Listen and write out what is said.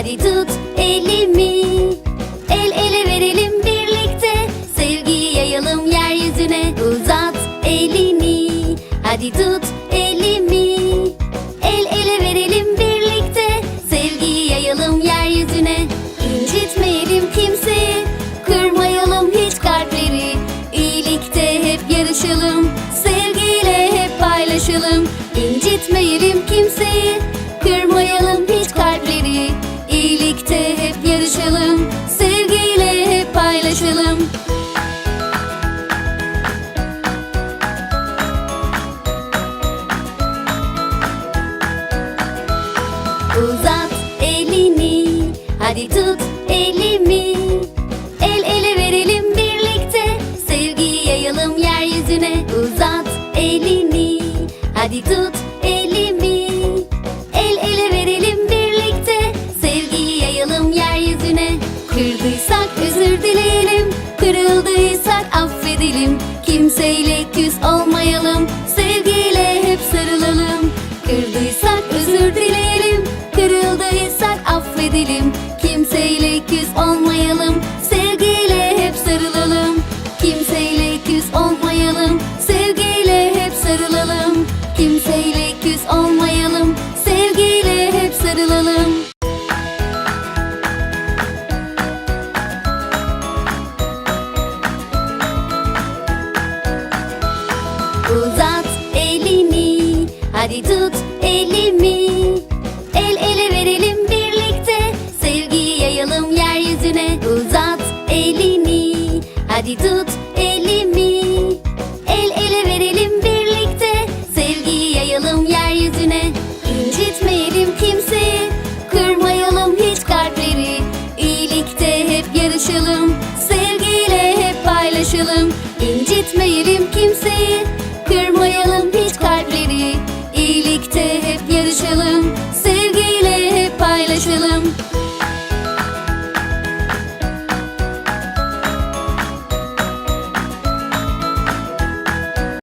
Hadi tut elimi. El ele verelim birlikte. Sevgiyi yayalım yeryüzüne. Uzat elini. Hadi tut elimi. El ele verelim birlikte. Sevgiyi yayalım yeryüzüne. İncitmeyelim kimseyi. Kırmayalım hiç kalpleri. İyilikte hep yarışalım. Sevgiyle hep paylaşalım. İncitmeyelim hadi tut elimi. El ele verelim birlikte, sevgiyi yayalım yeryüzüne. Uzat elini, hadi tut elimi. El ele verelim birlikte, sevgiyi yayalım yeryüzüne. Kırdıysak özür dileyelim, kırıldıysak affedelim. Kimseyle küs olmayalım, sevgiyle hep sarılalım. Kırdıysak özür dileyelim, kırıldıysak affedelim. Kimseyle küs olmayalım, sevgiyle hep sarılalım. Kimseyle küs olmayalım, sevgiyle hep sarılalım. Kimseyle küs olmayalım, sevgiyle hep sarılalım. Uzat elini, hadi tut elimi. Hadi tut elimi. El ele verelim birlikte, sevgiyi yayalım yeryüzüne. İncitmeyelim kimseyi, kırmayalım hiç kalpleri. İyilikte hep yarışalım, sevgiyle hep paylaşalım. İncitmeyelim